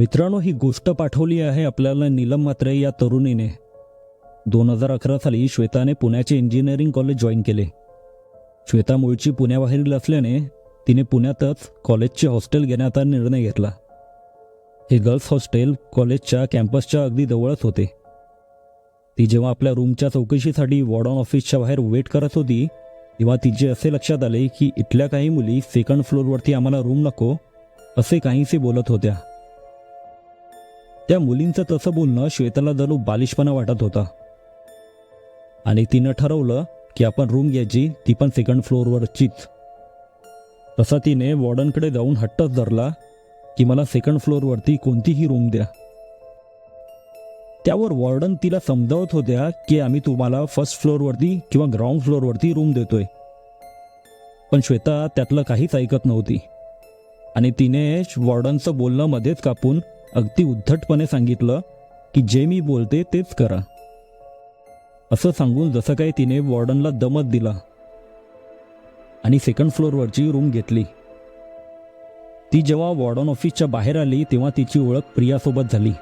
मित्रांनो ही गोष्ट पाठवली आहे आपल्याला नीलम मात्रे या तरुणीने. दोन हजार अकरा साली श्वेताने पुण्याचे इंजिनिअरिंग कॉलेज जॉईन केले. श्वेता मूळची पुण्याबाहेरील असल्याने तिने पुण्यातच कॉलेजचे हॉस्टेल घेण्याचा निर्णय घेतला. हे गर्ल्स हॉस्टेल कॉलेजच्या कॅम्पसच्या अगदी जवळच होते. ती जेव्हा आपल्या रूमच्या चौकशीसाठी वॉर्डन ऑफिसच्या बाहेर वेट करत होती तेव्हा तिचे असे लक्षात आले की इथल्या काही मुली सेकंड फ्लोअरवरती आम्हाला रूम नको असे काहीसे बोलत होत्या. त्या मुलींचं तसं बोलणं श्वेताला जणू बालिशपणा वाटत होता. आणि तिनं ठरवलं की आपण रूम घ्यायची ती पण सेकंड फ्लोअरवरचीच तसा तिने वॉर्डनकडे जाऊन हट्टच धरला की मला सेकंड फ्लोअरवरती कोणतीही रूम द्या. त्यावर वॉर्डन तिला समजावत होत्या की आम्ही तुम्हाला फर्स्ट फ्लोअरवरती किंवा ग्राउंड फ्लोअरवरती रूम देतोय. पण श्वेता त्यातलं काहीच ऐकत नव्हती. आणि तिने वॉर्डनचं बोलणं मध्येच कापून अगदी उद्धटपणे सांगितलं की जे मी बोलते तेच करा. असं सांगून जसं काही तिने वॉर्डनला दमत दिला आणि सेकंड फ्लोअरवरची रूम घेतली. ती जेव्हा वॉर्डन ऑफिसच्या बाहेर आली तेव्हा तिची ओळख प्रियासोबत झाली.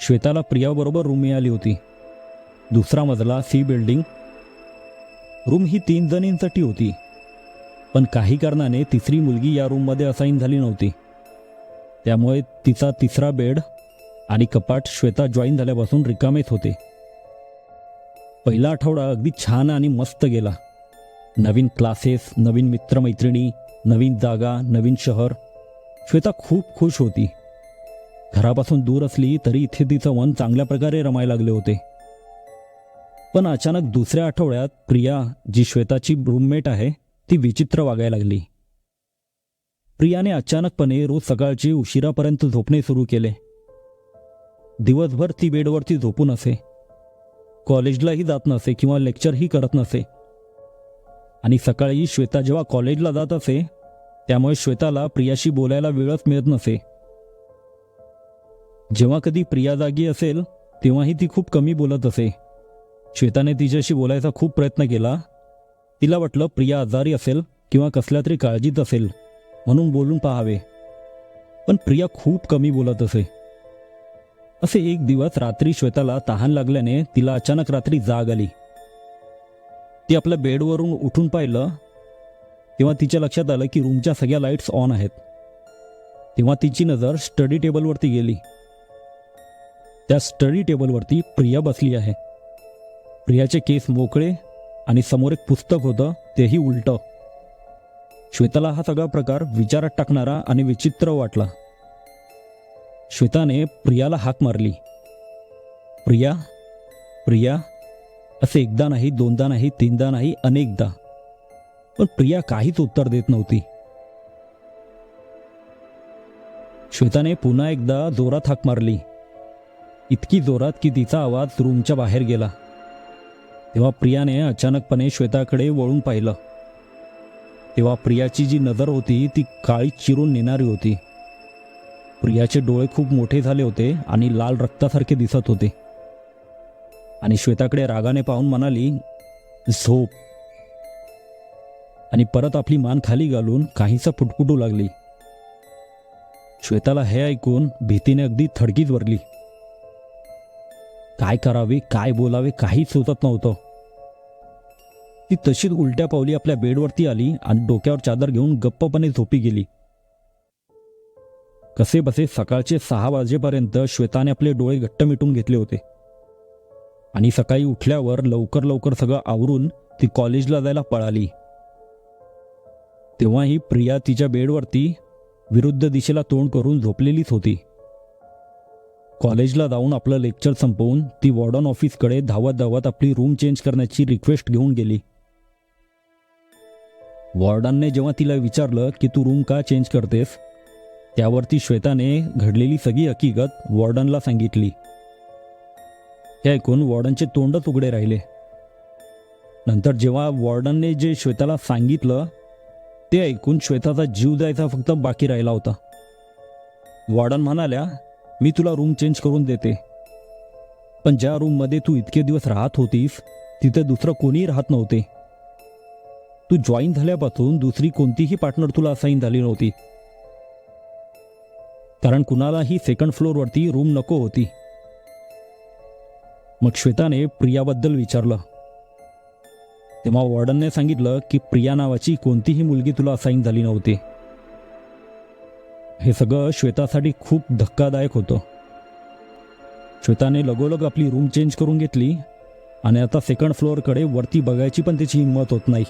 श्वेताला प्रियाबरोबर रूम मिळाली होती. दुसरा मजला सी बिल्डिंग रूम ही तीन जणींसाठी होती. पण काही कारणाने तिसरी मुलगी या रूममध्ये असाईन झाली नव्हती. त्यामुळे तिचा तिसरा बेड आणि कपाट श्वेता जॉईन झाल्यापासून रिकामेच होते. पहिला आठवडा अगदी छान आणि मस्त गेला. नवीन क्लासेस नवीन मित्रमैत्रिणी नवीन जागा नवीन शहर. श्वेता खूप खुश होती. घरापासून दूर असली तरी इथे तिचं मन चांगल्या प्रकारे रमायला लागले होते. पण अचानक दुसऱ्या आठवड्यात प्रिया जी श्वेताची रूममेट आहे ती विचित्र वागायला लागली. प्रियाने अचानकपणे रोज सकाळची उशिरापर्यंत झोपणे सुरू केले. दिवसभर ती बेडवरती झोपून असे. कॉलेजलाही जात नसे किंवा लेक्चरही करत नसे. आणि सकाळी श्वेता जेव्हा कॉलेजला जात असे त्यामुळे श्वेताला प्रियाशी बोलायला वेळच मिळत नसे. जेव्हा कधी प्रिया जागी असेल तेव्हाही ती खूप कमी बोलत असे. श्वेताने तिच्याशी बोलायचा खूप प्रयत्न केला. तिला वाटलं प्रिया आजारी असेल किंवा कसल्या तरी काळजीत असेल. म्हणून बोलून पाहावे. पण प्रिया खूप कमी बोलत असे. असे एक दिवस रात्री श्वेताला तहान लागल्याने तिला अचानक रात्री जाग आली. ती आपल्या बेडवरून उठून पाहिलं तेव्हा तिच्या लक्षात आलं की रूमच्या सगळ्या लाईट्स ऑन आहेत. तेव्हा तिची नजर स्टडी टेबलवरती गेली. त्या स्टडी टेबलवरती प्रिया बसली आहे. प्रियाचे केस मोकळे आणि समोर एक पुस्तक होतं तेही उलटं. श्वेताला हा सगळा प्रकार विचारात टाकणारा आणि विचित्र वाटला. श्वेताने प्रियाला हाक मारली. प्रिया प्रिया असे एकदा नाही दोनदा नाही तीनदा नाही अनेकदा. पण प्रिया काहीच उत्तर देत नव्हती. श्वेताने पुन्हा एकदा जोरात हाक मारली. इतकी जोरात की तिचा आवाज रूमच्या बाहेर गेला. तेव्हा प्रियाने अचानकपणे श्वेताकडे वळून पाहिलं. तेव्हा प्रियाची जी नजर होती ती काळी चिरून नेणारी होती. प्रियाचे डोळे खूप मोठे झाले होते आणि लाल रक्तासारखे दिसत होते. आणि श्वेताकडे रागाने पाहून म्हणाली झोप. आणि परत आपली मान खाली घालून काहीसा फुटफुटू लागली. श्वेताला हे ऐकून भीतीने अगदी थडकीच वरली. काय करावे काय बोलावे काहीच सुचत नव्हतं. ती तशीच उलट्या पावली आपल्या बेडवरती आली आणि डोक्यावर चादर घेऊन गप्पपणे झोपी गेली. कसे बसे सकाळचे सहा वाजेपर्यंत श्वेताने आपले डोळे घट्ट मिटून घेतले होते. आणि सकाळी उठल्यावर लवकर लवकर सगळं आवरून ती कॉलेजला जायला पळाली. तेव्हाही प्रिया तिच्या बेडवरती विरुद्ध दिशेला तोंड करून झोपलेलीच होती. कॉलेजला जाऊन आपलं लेक्चर संपवून ती वॉर्डन ऑफिसकडे धावत धावत आपली रूम चेंज करण्याची रिक्वेस्ट घेऊन गेली. वॉर्डनने जेव्हा तिला विचारलं की तू रूम का चेंज करतेस त्यावरती श्वेताने घडलेली सगळी हकीकत वॉर्डनला सांगितली. हे ऐकून वॉर्डनचे तोंडच उघडे राहिले. नंतर जेव्हा वॉर्डनने जे श्वेताला सांगितलं ते ऐकून श्वेताचा जीव जायचा फक्त बाकी राहिला होता. वॉर्डन म्हणाल्या मी तुला रूम चेंज करून देते. पण ज्या रूममध्ये तू इतके दिवस राहत होतीस तिथे दुसरं कोणीही राहत नव्हते. तू जॉईन झाल्यापासून दुसरी कोणतीही पार्टनर तुला असाईन झाली नव्हती. कारण कुणालाही सेकंड फ्लोअरवरती रूम नको होती. मग श्वेताने प्रियाबद्दल विचारलं. तेव्हा वॉर्डनने सांगितलं की प्रिया नावाची कोणतीही मुलगी तुला असाईन झाली नव्हती. हे सगळं श्वेतासाठी खूप धक्कादायक होतं. श्वेताने लगोलग आपली रूम चेंज करून घेतली आणि आता सेकंड फ्लोअरकडे वरती बघायची पण त्याची हिंमत होत नाही.